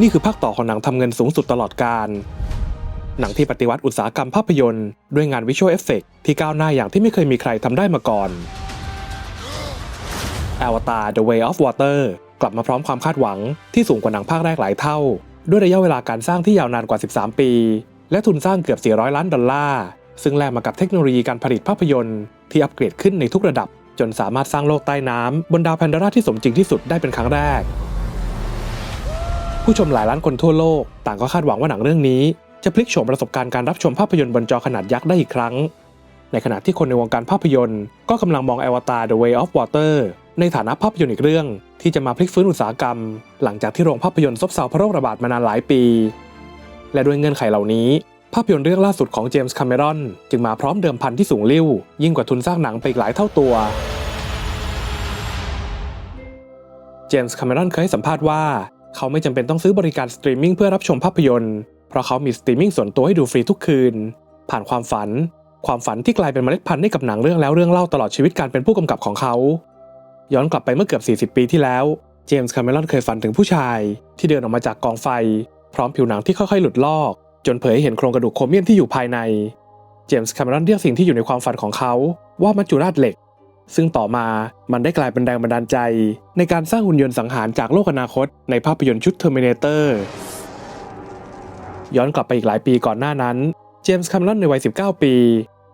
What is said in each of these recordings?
นี่คือภาคต่อของหนังทำเงินสูงสุดตลอดกาลหนังที่ปฏิวัติอุตสาหกรรมภาพยนตร์ ด้วยงานวิชวลเอฟเฟกที่ก้าวหน้าอย่างที่ไม่เคยมีใครทำได้มาก่อน Avatar The Way of Water กลับมาพร้อมความคาดหวังที่สูงกว่าหนังภาคแรกหลายเท่า ด้วยระยะเวลาการสร้างที่ยาวนานกว่า 13 ปี และทุนสร้างเกือบ 400 ล้านดอลลาร์ ซึ่งแลกมากับเทคโนโลยีการผลิตภาพยนตร์ที่อัปเกรดขึ้นในทุกระดับ จนสามารถสร้างโลกใต้น้ำบนดาวแพนดาราที่สมจริงที่สุดได้เป็นครั้งแรก ผู้ชมหลายล้านคนทั่วโลก ต่างก็คาดหวังว่าหนังเรื่องนี้ จะพลิกโฉมประสบการณ์การรับชมภาพยนตร์บนจอขนาดยักษ์ได้อีกครั้ง ในขณะที่คนในวงการภาพยนตร์ก็กำลังมอง Avatar The Way of Water ในฐานะภาพยนตร์อีกเรื่อง ที่จะมาพลิกฟื้นอุตสาหกรรม หลังจากที่โรงภาพยนตร์ซบเซาเพราะโรคระบาดมานานหลายปี และด้วยเงื่อนไขเหล่านี้ ภาพยนตร์เรื่องล่าสุดของเจมส์คาเมรอนจึงมาพร้อมเดิมพันที่สูงลิ่วยิ่งกว่าทุนสร้างหนังไปอีกหลายเท่าตัวเจมส์คาเมรอนเคยให้สัมภาษณ์ว่า เขาไม่จำเป็นต้องซื้อบริการสตรีมมิ่งเพื่อรับชมภาพยนตร์ เพราะเขามีสตรีมมิ่งส่วนตัวให้ดูฟรีทุกคืน ผ่านความฝัน ความฝันที่กลายเป็นเมล็ดพันธุ์ให้กับหนังเรื่องแล้วเรื่องเล่าตลอดชีวิตการเป็นผู้กำกับของเขา ย้อนกลับไปเมื่อเกือบ 40 ปีที่แล้ว เจมส์คาเมรอนเคยฝันถึงผู้ชาย ที่เดินออกมาจากกองไฟ พร้อมผิวหนังที่ค่อยๆ หลุดลอก จนเผยให้เห็นโครงกระดูกโครเมียมที่อยู่ภายใน เจมส์คาเมรอนเรียกสิ่งที่อยู่ในความฝันของเขาว่ามัจจุราชเหล็ก ซึ่งต่อมามันได้กลายเป็นแรงบันดาลใจ ในการสร้างหุ่นยนต์สังหารจากโลกอนาคตในภาพยนตร์ชุด Terminator ย้อนกลับไปอีกหลายปีก่อนหน้านั้น เจมส์คาเมรอนในวัย 19 ปี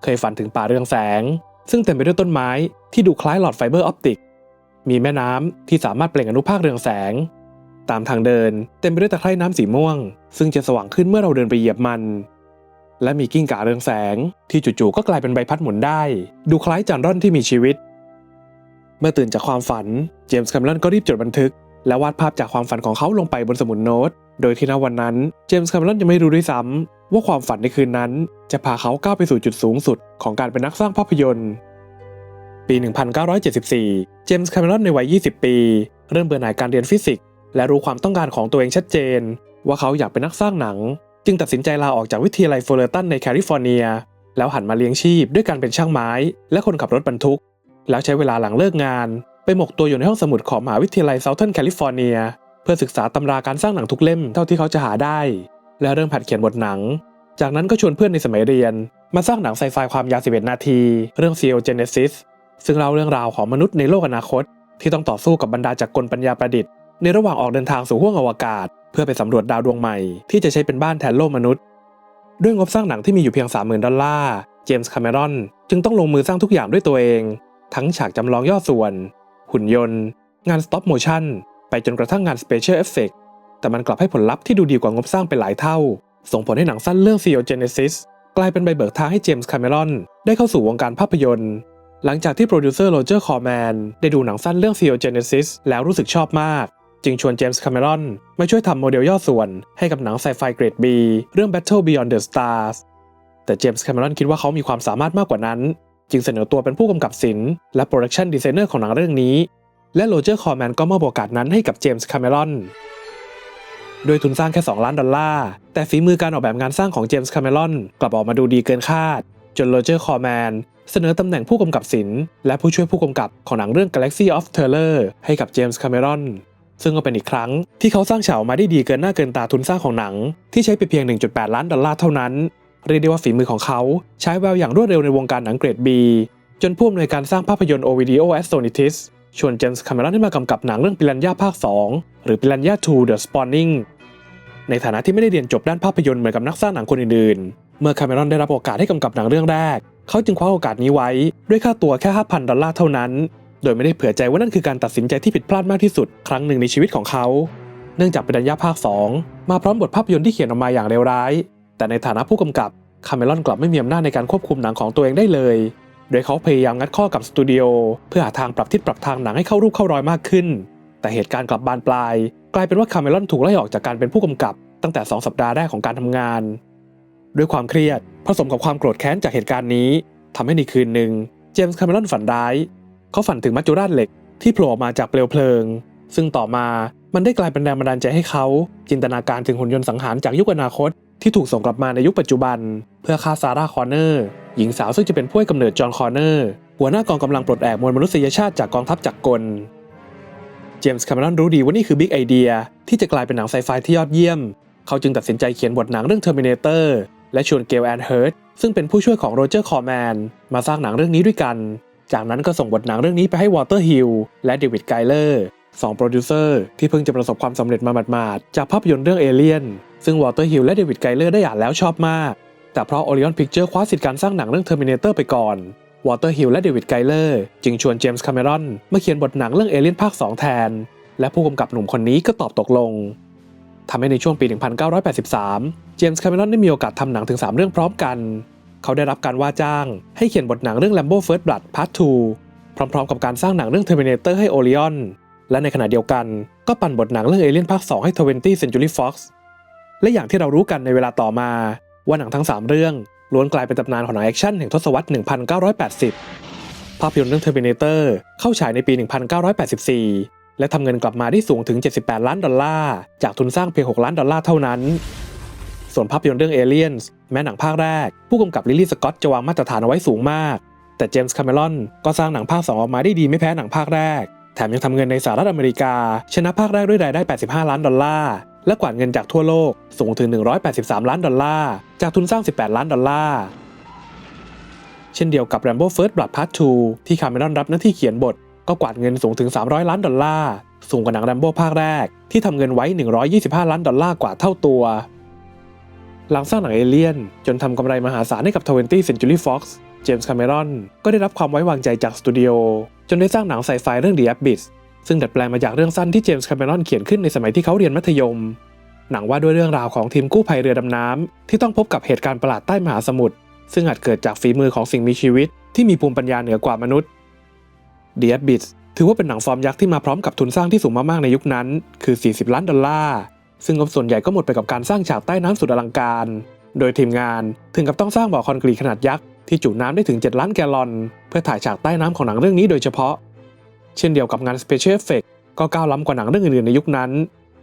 เคยฝันถึงป่าเรืองแสง ซึ่งเต็มไปด้วยต้นไม้ที่ดูคล้ายหลอดไฟเบอร์ออปติก มีแม่น้ำที่สามารถเปล่งอนุภาคเรืองแสง ตามทางเดิน เต็มไปด้วยตะไคร่น้ำสีม่วง ซึ่งจะสว่างขึ้นเมื่อเราเดินไปเหยียบมัน และมีกิ้งก่าเรืองแสง ที่จู่ๆก็กลายเป็นใบพัดหมุนได้ ดูคล้ายจานร่อนที่มีชีวิต เมื่อตื่นจากความฝันเจมส์คาเมรอนก็รีบจดบันทึก และวาดภาพจากความฝันของเขาลงไปบนสมุดโน้ต โดยที่ณวันนั้นเจมส์คาเมรอนยังไม่รู้ด้วยซ้ำว่าความฝันในคืนนั้น จะพาเขาก้าวไปสู่จุดสูงสุด ของการเป็นนักสร้างภาพยนตร์ ปี 1974 เจมส์คาเมรอนในวัย 20 ปี เริ่มเบื่อหน่ายการเรียนฟิสิกส์และรู้ความต้องการของตัวเองชัดเจน ว่าเขาอยากเป็นนักสร้างหนัง จึงตัดสินใจลาออกจากวิทยาลัยโฟเลอร์ตันในแคลิฟอร์เนีย แล้วหันมาเลี้ยงชีพด้วยการเป็นช่างไม้ และคนขับรถบรรทุก แล้วใช้เวลาหลังเลิกงาน ไปหมกตัวอยู่ในห้องสมุดของมหาวิทยาลัยเซาเทิร์นแคลิฟอร์เนีย เพื่อศึกษาตำราการสร้างหนังทุกเล่มเท่าที่เขาจะหาได้ และเริ่มหัดเขียนบทหนัง จากนั้นก็ชวนเพื่อนในสมัยเรียน มาสร้างหนังไซไฟความยาว 11 นาที เรื่อง Theogenesis ซึ่งเล่าเรื่องราวของมนุษย์ในโลกอนาคต ที่ต้องต่อสู้กับบรรดาจักรกลปัญญาประดิษฐ์ในระหว่างออกเดินทางสู่ห้วงอวกาศ เพื่อไปสำรวจดาวดวงใหม่ที่จะใช้เป็นบ้านแทนโลกมนุษย์ ด้วยงบสร้างหนังที่มีอยู่เพียง 30,000 ดอลลาร์ เจมส์คาเมรอนจึงต้องลงมือสร้างทุกอย่างด้วยตัวเอง ทั้งฉากจำลองย่อส่วน หุ่นยนต์ งาน stop motion ไปจนกระทั่งงาน special effect แต่มันกลับให้ผลลัพธ์ที่ดูดีกว่างบสร้างเป็นหลายเท่า ส่งผลให้หนังสั้นเรื่อง Theogenesis กลายเป็นใบเบิกทางให้เจมส์คาเมรอนได้เข้าสู่วงการภาพยนตร์ หลังจากที่โปรดิวเซอร์โรเจอร์คอร์แมนได้ดูหนังสั้นเรื่อง Theogenesis แล้วรู้สึกชอบมาก จึงชวนเจมส์คาเมรอนมาช่วยทำโมเดลย่อส่วนให้กับหนังไซไฟเกรด B เรื่อง Battle Beyond the Stars แต่เจมส์คาเมรอนคิดว่าเขามีความสามารถมากกว่านั้น จึงเสนอตัวเป็นผู้กำกับศิลป์และโปรดักชันดีไซเนอร์ของหนังเรื่องนี้ และโรเจอร์คอร์แมนก็มอบโอกาสนั้นให้กับเจมส์คาเมรอนโดยทุนสร้างแค่ 2 ล้านดอลลาร์ แต่ฝีมือการออกแบบงานสร้างของเจมส์คาเมรอนกลับออกมาดูดีเกินคาด จนโรเจอร์คอร์แมนเสนอตำแหน่งผู้กำกับศิลป์และผู้ช่วยผู้กำกับของหนังเรื่อง Galaxy of Terror ให้กับเจมส์คาเมรอน ซึ่งก็เป็นอีกครั้งที่เขาสร้างเฉามาได้ดีเกินหน้าเกินตาทุนสร้างของหนัง ที่ใช้ไปเพียง 1.8 ล้านดอลลาร์เท่านั้น เรียกได้ว่าฝีมือของเขาใช้แววอย่างรวดเร็วในวงการหนังเกรด B จนผู้อำนวยการสร้างภาพยนตร์ Ovidio Astonitis ชวนเจมส์คาเมรอนให้มากำกับหนังเรื่องปิรันย่าภาค 2 หรือปิรันย่า 2 The Spawning ในฐานะที่ไม่ได้เรียนจบด้านภาพยนตร์เหมือนกับนักสร้างหนังคนอื่นๆ เมื่อคาเมรอนได้รับโอกาสให้กำกับหนังเรื่องแรก เขาจึงคว้าโอกาสนี้ไว้ด้วยค่าตัวแค่ 5,000 ดอลลาร์เท่านั้น โดยไม่ได้เผื่อใจว่านั่นคือการตัดสินใจที่ผิดพลาดมากที่สุดครั้งหนึ่งในชีวิตของเขา เนื่องจากเปิรันย่าภาค 2 มาพร้อมบทภาพยนตร์ที่เขียนออกมาอย่างเลวร้าย แต่ในฐานะผู้กำกับคาเมรอนกลับไม่มีอำนาจในการควบคุมหนังของตัวเองได้เลย โดยเขาพยายามงัดข้อกับสตูดิโอเพื่อหาทางปรับทิศปรับทางหนังให้เข้ารูปเข้ารอยมากขึ้น แต่เหตุการณ์กลับบานปลาย กลายเป็นว่าคาเมรอนถูกไล่ออกจากการเป็นผู้กำกับ ตั้งแต่ 2 สัปดาห์แรกของการทำงาน ด้วยความเครียดผสมกับความโกรธแค้นจากเหตุการณ์นี้ทำให้ในคืนหนึ่งเจมส์คาเมรอนฝันร้าย เขาฝันถึงมัจจุราชเหล็กที่โผล่ออกมาจากเปลวเพลิง ซึ่งต่อมามันได้กลายเป็นแรงบันดาลใจให้เขาจินตนาการถึงหุ่นยนต์สังหารจากยุคอนาคต ที่ถูกส่งกลับมาในยุคปัจจุบัน เพื่อฆ่าซาร่าคอร์เนอร์หญิงสาวซึ่งจะเป็นผู้ให้กำเนิดจอห์นคอร์เนอร์หัวหน้ากองกำลังปลดแอกมวลมนุษยชาติจากกองทัพจักรกลเจเจมส์คาเมรอนรู้ดีว่านี่คือบิ๊กไอเดียที่จะกลายเป็นหนังไซไฟที่ยอดเยี่ยม เขาจึงตัดสินใจเขียนบทหนังเรื่อง Terminator และชวนเกลแอนเฮิร์ตซึ่งเป็นผู้ช่วยของโรเจอร์คอร์แมนมาสร้างหนังเรื่องนี้ด้วยกัน จากนั้นก็ส่งบทหนังเรื่องนี้ไปให้วอเตอร์ฮิลและเดวิดไกเลอร์สองโปรดิวเซอร์ที่เพิ่งจะประสบความสำเร็จมาหมาดๆ จากภาพยนตร์เรื่องเอเลียนซึ่งวอเตอร์ฮิลและเดวิดไกเลอร์ได้อ่านแล้วชอบมาก แต่เพราะ Orion Picture คว้าสิทธิ์การสร้างหนังเรื่อง Terminator ไปก่อนวอเตอร์ฮิลและเดวิดไกเลอร์จึงชวนเจมส์คาเมรอนมาเขียนบทหนังเรื่องเอเลียนภาค 2 แทน และผู้กำกับหนุ่มคนนี้ก็ตอบตกลงทำให้ในช่วงปี 1983 เจมส์คาเมรอนได้มีโอกาสทำหนังถึง 3 เรื่องพร้อมกัน เขาได้รับการว่าจ้าง ให้เขียนบทหนังเรื่อง Lambo First Blood Part 2 พร้อมๆ กับการสร้างหนังเรื่อง Terminator ให้ Orion และในขณะเดียวกันก็ปั่นบทหนังเรื่องเอเลียนภาค 2 ให้ 20th Century Fox และอย่างที่เรารู้กันในเวลาต่อมา ว่าหนังทั้ง 3 เรื่องล้วนกลายเป็นตำนานของหนังแอคชั่นแห่งทศวรรษ 1980 ภาพยนตร์เรื่อง Terminator เข้าฉายในปี 1984 และทำเงินกลับมาได้สูงถึง 78 ล้านดอลลาร์ จากทุนสร้างเพียง 6 ล้านดอลลาร์เท่านั้น ส่วนภาพยนตร์เรื่อง Aliens แม้หนังภาคแรก ผู้กำกับลิลลี่สกอตจะวางมาตรฐานเอาไว้สูงมาก แต่เจมส์คาเมรอนก็สร้างหนังภาค 2 ออกมาได้ดีไม่แพ้หนังภาคแรก แถมยังทำเงินในสหรัฐอเมริกา ชนะภาคแรกด้วยรายได้ 85 ล้านดอลลาร์ และกวาดเงินจากทั่วโลกสูงถึง 183 ล้านดอลลาร์ จากทุนสร้าง 18 ล้านดอลลาร์เช่นเดียวกับ Rambo First Blood Part 2 ที่คาเมรอนรับหน้าที่เขียนบท ก็กวาดเงินสูงถึง 300 ล้านดอลลาร์ สูงกว่าหนัง Rambo ภาคแรก ที่ทำเงินไว้ 125 ล้านดอลลาร์กว่าเท่าตัว หลังสร้างหนังเอเลียน จนทำกำไรมหาศาลให้กับ 20th Century Fox เจมส์คาเมรอนก็ได้รับความไว้วางใจจากสตูดิโอจนได้สร้างหนังไซไฟเรื่อง The Abyss ซึ่งดัดแปลงมาจากเรื่องสั้นที่เจมส์คาเมรอนเขียนขึ้นในสมัยที่เขาเรียนมัธยม หนังว่าด้วยเรื่องราวของทีมกู้ภัยเรือดำน้ำที่ต้องพบกับเหตุการณ์ประหลาดใต้มหาสมุทรซึ่งอาจเกิดจากฝีมือของสิ่งมีชีวิต ที่มีภูมิปัญญาเหนือกว่ามนุษย์ The Abyss ถือว่าเป็นหนังฟอร์มยักษ์ที่มาพร้อมกับทุนสร้างที่สูงมากๆในยุคนั้น คือ 40 ล้านดอลลาร์ ซึ่งงบส่วนใหญ่ก็หมดไปกับการสร้างฉากใต้น้ำสุดอลังการ โดยทีมงานถึงกับต้องสร้างบ่อคอนกรีตขนาดยักษ์ที่จุน้ำได้ถึง 7 ล้านแกลลอน เพื่อถ่ายฉากใต้น้ำของหนังเรื่องนี้โดยเฉพาะ เช่นเดียวกับงาน Special Effect ก็ก้าวล้ำกว่าหนังเรื่องอื่นๆในยุคนั้น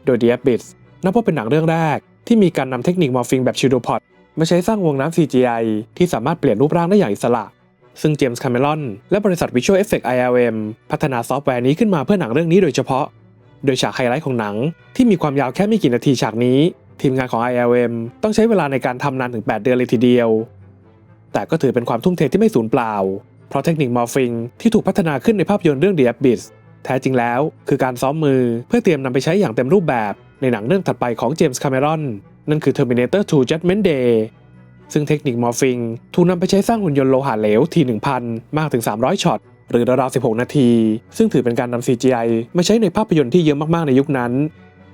โดย The Abyss นับว่าเป็นหนังเรื่องแรก ที่มีการนำเทคนิคมอร์ฟิงแบบชิโดพอดมาใช้สร้างวงน้ำ CGI ที่สามารถเปลี่ยนรูปร่างได้อย่างอิสระ ซึ่งเจมส์คาเมรอนและบริษัท Visual Effect ILM พัฒนาซอฟต์แวร์นี้ขึ้นมาเพื่อหนังเรื่องนี้โดยเฉพาะ โดยฉากไฮไลท์ของหนัง ที่มีความยาวแค่ไม่กี่นาทีฉากนี้ ทีมงานของ ILM ต้องใช้เวลาในการทำนานถึง 8 เดือนเลยทีเดียว แต่ก็ถือเป็นความทุ่มเทที่ไม่สูญเปล่า เพราะเทคนิคมอร์ฟิงที่ถูกพัฒนาขึ้นในภาพยนตร์เรื่อง The Abyss แท้จริงแล้วคือการซ้อมมือเพื่อเตรียมนำไปใช้อย่างเต็มรูปแบบในหนังเรื่องถัดไปของเจมส์คาเมรอนนั่นคือ Terminator 2 Judgment Day ซึ่งเทคนิคมอร์ฟิงถูกนำไปใช้สร้างหุ่นยนต์โลหะเหลวที 1,000 มากถึง 300 ช็อต หรือราวๆ 16 นาที ซึ่งถือเป็นการนำ CGI มาใช้ในภาพยนตร์ที่เยอะมากๆ ในยุคนั้น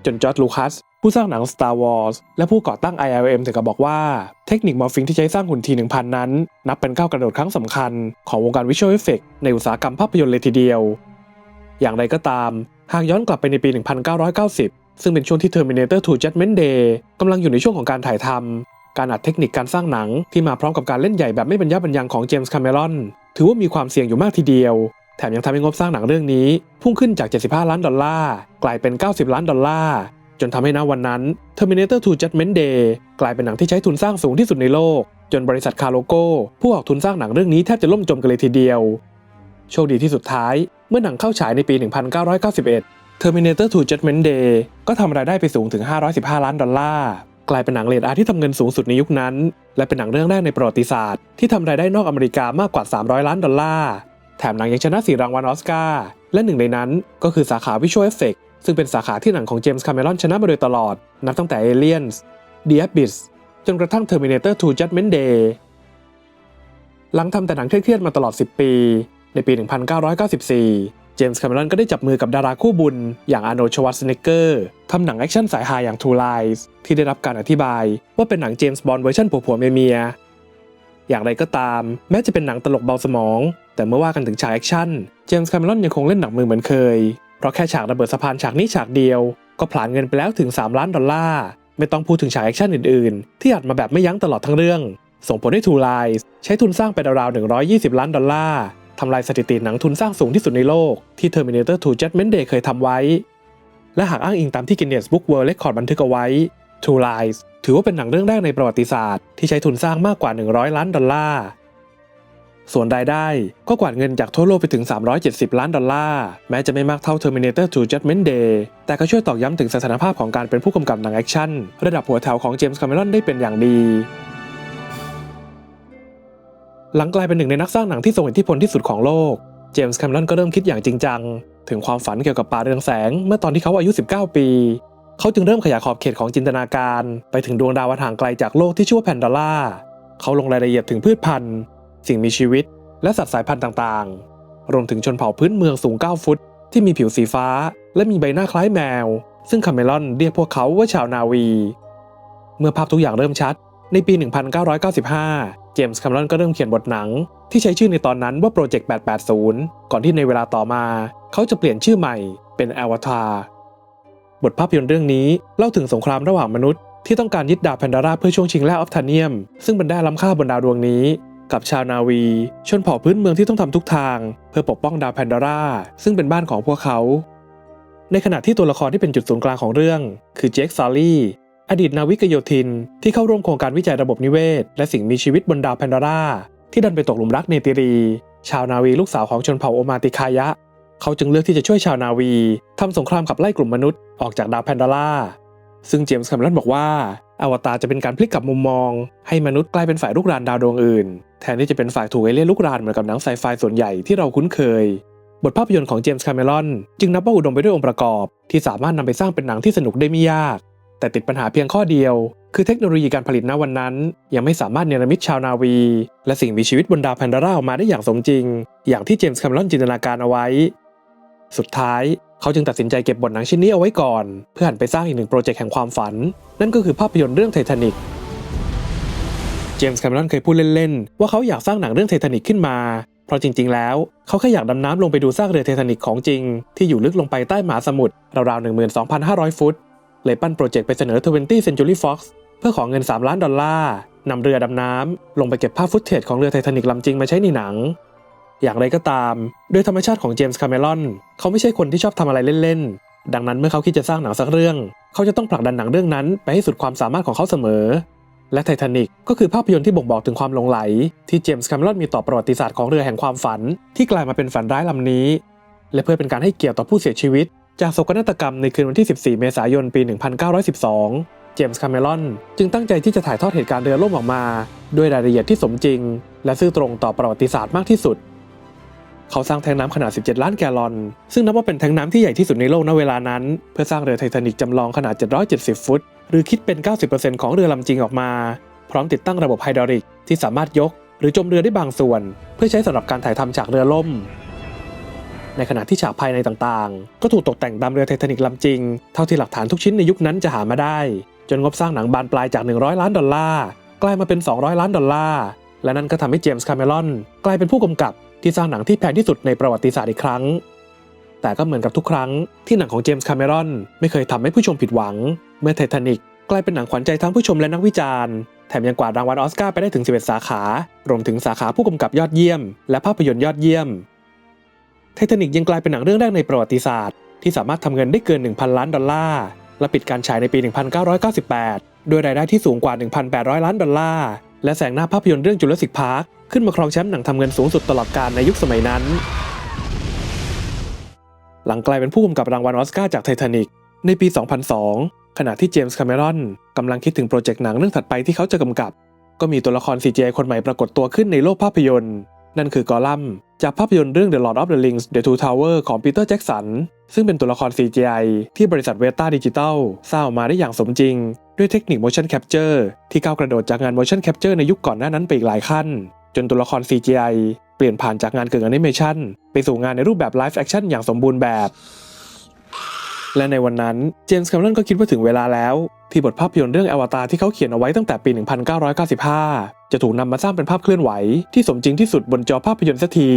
จนจอร์จลูคัสผู้สร้างหนัง Star Wars และผู้ก่อตั้ง ILM ถึงกับบอกว่าเทคนิคมอร์ฟิงที่ใช้สร้างหุ่นที 1,000 นั้น นับเป็นก้าวกระโดดครั้งสำคัญของวงการวิชวลเอฟเฟกในอุตสาหกรรมภาพยนตร์เลยทีเดียว อย่างไรก็ตาม หากย้อนกลับไปในปี 1990 ซึ่งเป็นช่วงที่ Terminator 2 Judgment Day กำลังอยู่ในช่วงของการถ่ายทำการอัดเทคนิคการสร้างหนังที่มาพร้อมกับการเล่นใหญ่แบบไม่บรรยะบรรยังของเจมส์คาเมรอน ถือว่ามีความเสี่ยงอยู่มากทีเดียว แถมยังทำให้งบสร้างหนังเรื่องนี้ พุ่งขึ้นจาก 75 ล้านดอลลาร์กลายเป็น 90 ล้านดอลลาร์จนทำให้ณวันนั้น Terminator 2 Judgment Day กลายเป็นหนังที่ใช้ทุนสร้างสูงที่สุดในโลก จนบริษัทคาร์โลโก้ผู้ออกทุนสร้างหนังเรื่องนี้แทบจะล่มจมกันเลยทีเดียว โชคดีที่สุดท้าย เมื่อหนังเข้าฉายในปี 1991 Terminator 2 Judgment Day ก็ทำรายได้ไปสูงถึง 515 ล้านดอลลาร์ กลายเป็นหนังเรทอาร์ที่ทำเงินสูงสุดในยุคนั้น และเป็นหนังเรื่องแรกในประวัติศาสตร์ที่ทำรายได้นอกอเมริกามากกว่า 300 ล้านดอลลาร์ แถมหนังยังชนะ4รางวัลออสการ์ และหนึ่งในนั้นก็คือสาขา Visual Effect ซึ่งเป็นสาขาที่หนังของเจมส์คาเมรอนชนะมาโดยตลอด นับตั้งแต่ Aliens The Abyss จนกระทั่ง Terminator 2 Judgment Day หลังทำแต่หนังเครียดๆมาตลอด 10 ปี ในปี 1994เจมส์คาเมรอนก็ได้จับมือกับดาราคู่บุญ อย่างอาโนชวัตเนเกอร์ทำหนังแอคชั่นสายฮาอย่าง True Lies ที่ได้รับการอธิบาย ว่าเป็นหนังเจมส์บอนด์เวอร์ชันผัวผัวเมียเมียๆอย่างไรก็ตาม แม้จะเป็นหนังตลกเบาสมอง แต่เมื่อว่ากันถึงฉากแอคชั่นเจมส์คาเมรอนยังคงเล่นหนักมือเหมือนเคย เพราะแค่ฉากระเบิดสะพานฉากนี้ฉากเดียว ก็ผลาญเงินไปแล้วถึง 3 ล้านดอลลาร์ไม่ต้องพูดถึงฉากแอคชั่นอื่นๆ ที่อัดมาแบบไม่ยั้งตลอดทั้งเรื่อง ส่งผลให้ True Lies ใช้ทุนสร้างไปราวๆ120 ล้านดอลลาร์ ทำลายสถิติหนังทุนสร้างสูงที่สุดในโลกที่ Terminator 2 Judgment Day เคยทำไว้ และหากอ้างอิงตามที่ Guinness Book World Record บันทึกเอาไว้ True Lies ถือว่าเป็นหนังเรื่องแรกในประวัติศาสตร์ที่ใช้ทุนสร้างมากกว่า 100 ล้านดอลลาร์ ส่วนรายได้ก็กวาดเงินจากทั่วโลกไปถึง 370 ล้านดอลลาร์ แม้จะไม่มากเท่า Terminator 2 Judgment Day แต่ก็ช่วยตอกย้ำถึงสถานภาพของการเป็นผู้กำกับหนังแอคชั่นระดับหัวแถวของเจมส์คาเมรอนได้เป็นอย่างดี หลังกลายเป็นหนึ่งในนักสร้างหนังที่ทรงอิทธิพลที่สุดของโลก เจมส์แคมรอนก็เริ่มคิดอย่างจริงจัง ถึงความฝันเกี่ยวกับป่าเรืองแสง เมื่อตอนที่เขาอายุ 19 ปี เขาจึงเริ่มขยายขอบเขตของจินตนาการ ไปถึงดวงดาวห่างไกลจากโลกที่ชื่อว่าแพนดอล่าเขาลงรายละเอียดถึงพืชพันธุ์ สิ่งมีชีวิต และสัตว์สายพันธุ์ต่างๆ รวมถึงชนเผ่าพื้นเมืองสูง 9 ฟุต ที่มีผิวสีฟ้า และมีใบหน้าคล้ายแมว ซึ่งคาเมรอนเรียกพวกเขาว่าชาวนาวี เมื่อภาพทุกอย่างเริ่มชัด ในปี 1995 จมส์แคมรอนก็เริ่มเขียนบทหนัง ที่ใช้ชื่อในตอนนั้นว่าโปรเจกต์880 ก่อนที่ในเวลาต่อมา เขาจะเปลี่ยนชื่อใหม่เป็นอวตารบทภาพยนตร์เรื่องนี้เล่าถึงสงครามระหว่างมนุษย์ที่ต้องการยึดดาวแพนดาราเพื่อช่วงชิงแร่ออฟทาเนียม ซึ่งเป็นแร่ล้ำค่าบนดาวดวงนี้ กับชาวนาวี ชนเผ่าพื้นเมืองที่ต้องทำทุกทาง เพื่อปกป้องดาวแพนดาราซึ่งเป็นบ้านของพวกเขา ในขณะที่ตัวละครที่เป็นจุดศูนย์กลางของเรื่อง คือเจคซาลี่ อดีตนาวิกโยธินที่เข้าร่วมโครงการวิจัยระบบนิเวศ และสิ่งมีชีวิตบนดาวแพนดาราที่ดันไปตกหลุมรักเนติรี ชาวนาวีลูกสาวของชนเผ่าโอมาติคายะ เขาจึงเลือกที่จะช่วยชาวนาวีทำสงครามขับไล่กลุ่มมนุษย์ออกจากดาวแพนดาราซึ่งเจมส์แคมรอนบอกว่า อวตารจะเป็นการพลิกกลับมุมมอง ให้มนุษย์กลายเป็นฝ่ายลุกรานดาวดวงอื่น แทนที่จะเป็นฝ่ายถูกเอเลี่ยนลุกรานเหมือนกับหนังไซไฟส่วนใหญ่ที่เราคุ้นเคย บทภาพยนตร์ของเจมส์แคเมรอนจึงนับว่าอุดมไปด้วยองค์ประกอบ ที่สามารถนำไปสร้างเป็นหนังที่สนุกได้ไม่ยาก แต่ติดปัญหาเพียงข้อเดียว คือเทคโนโลยีการผลิตณวันนั้น ยังไม่สามารถเนรมิตชาวนาวี และสิ่งมีชีวิตบนดาวแพนดาราออกมาได้อย่างสมจริง อย่างที่เจมส์คมรอนจินตนาการเอาไว้ สุดท้ายเขาจึงตัดสินใจเก็บบทหนังชิ้นนี้เอาไว้ก่อน เพื่อหันไปสร้างอีกหนึ่งโปรเจกต์แห่งความฝัน นั่นก็คือภาพยนตร์เรื่องไททานิกเจมส์แคมรอนเคยพูดเล่น ๆ ว่าเขาอยากสร้างหนังเรื่องไททานิกขึ้นมา เพราะจริง ๆ แล้ว เขาแค่อยากดำน้ำลงไปดูซากเรือไททานิกของจริง ที่อยู่ลึกลงไปใต้มหาสมุทรราวๆ 12,500 ฟุต เลยปั้นโปรเจกต์ไปเสนอ 20 Century Fox เพื่อขอเงิน 3 ล้านดอลลาร์นำเรือดำน้ำลงไปเก็บภาพฟุตเทจของเรือไททานิกลำจริงมาใช้ในหนัง อย่างไรก็ตามด้วยธรรมชาติของเจมส์คาเมรอนเขาไม่ใช่คนที่ชอบทำอะไรเล่นๆ ดังนั้นเมื่อเขาคิดจะสร้างหนังสักเรื่อง เขาจะต้องผลักดันหนังเรื่องนั้นไปให้สุดความสามารถของเขาเสมอ และไททานิกก็คือภาพยนตร์ที่บ่งบอกถึงความหลงไหล ที่เจมส์คาเมรอนมีต่อประวัติศาสตร์ของเรือแห่งความฝัน ที่กลายมาเป็นฝันร้ายลำนี้ และเพื่อเป็นการให้เกียรติต่อผู้เสียชีวิต จากโศกนาฏกรรมในคืนวันที่ 14 เมษายน ปี 1912 เจมส์คาเมรอนจึงตั้งใจที่จะถ่ายทอดเหตุการณ์เรือล่มออกมา ด้วยรายละเอียดที่สมจริง และซื่อตรงต่อประวัติศาสตร์มากที่สุด เขาสร้างแทงน้ำขนาด 17 ล้านแกลลอน ซึ่งนับว่าเป็นแทงน้ำที่ใหญ่ที่สุดในโลกณเวลานั้น เพื่อสร้างเรือไททานิกจำลองขนาด 770 ฟุต หรือคิดเป็น 90%ของเรือลำจริงออกมา พร้อมติดตั้งระบบไฮดรอลิกที่สามารถยก หรือจมเรือได้บางส่วน เพื่อใช้สำหรับการถ่ายทำฉากเรือล่ม ในขณะที่ฉากภายในต่างๆ ก็ถูกตกแต่งตามเรือไททานิกลำจริง เท่าที่หลักฐานทุกชิ้นในยุคนั้นจะหามาได้ จนงบสร้างหนังบานปลายจาก 100 ล้านดอลลาร์กลายมาเป็น 200 ล้านดอลลาร์และนั่นก็ทำให้เจมส์คาเมรอนกลายเป็นผู้กำกับที่สร้างหนังที่แพงที่สุดในประวัติศาสตร์อีกครั้ง แต่ก็เหมือนกับทุกครั้งที่หนังของเจมส์คาเมรอนไม่เคยทำให้ผู้ชมผิดหวัง เมื่อไททานิกกลายเป็นหนังขวัญใจทั้งผู้ชมและนักวิจารณ์แถมยังกวาดรางวัลออสการ์ไปได้ถึง 11 สาขา รวมถึงสาขาผู้กำกับยอดเยี่ยม และภาพยนตร์ยอดเยี่ยม ไททานิกยังกลายเป็นหนังเรื่องแรกในประวัติศาสตร์ ที่สามารถทำเงินได้เกิน 1,000 ล้านดอลลาร์ และปิดการฉายในปี 1998 ด้วยรายได้ที่สูงกว่า 1,800 ล้านดอลลาร์ และแสงหน้าภาพยนตร์เรื่องจุลศิษย์พาร์คขึ้นมาครองแชมป์หนังทำเงินสูงสุดตลอดกาลในยุคสมัยนั้น หลังกลายเป็นผู้กำกับรางวัลออสการ์จากไททานิกในปี 2002 ขณะที่เจมส์คาเมรอนกำลังคิดถึงโปรเจกต์หนังเรื่องถัดไปที่เขาจะกำกับ ก็มีตัวละคร CGI คนใหม่ปรากฏตัวขึ้นในโลกภาพยนตร์ นั่นคือกอลัมน์จากภาพยนตร์เรื่อง The Lord of the Rings The Two Towers ของปีเตอร์แจ็กสันซึ่งเป็นตัวละคร CGI ที่บริษัทเวต้าดิจิตอลสร้างออกมาได้อย่างสมจริง ด้วยเทคนิค motion capture ที่ก้าวกระโดดจากงาน motion capture ในยุคก่อนหน้านั้นไปอีกหลายขั้น จนตัวละคร CGI เปลี่ยนผ่านจากงานกึ่งแอนิเมชันไปสู่งานในรูปแบบไลฟ์แอคชั่นอย่างสมบูรณ์แบบ และในวันนั้นเจมส์แคมรอนก็คิดว่าถึงเวลาแล้ว ที่บทภาพยนตร์เรื่องอวตารที่เขาเขียนเอาไว้ตั้งแต่ปี 1995 จะถูกนำมาสร้างเป็นภาพเคลื่อนไหว ที่สมจริงที่สุดบนจอภาพยนตร์สักที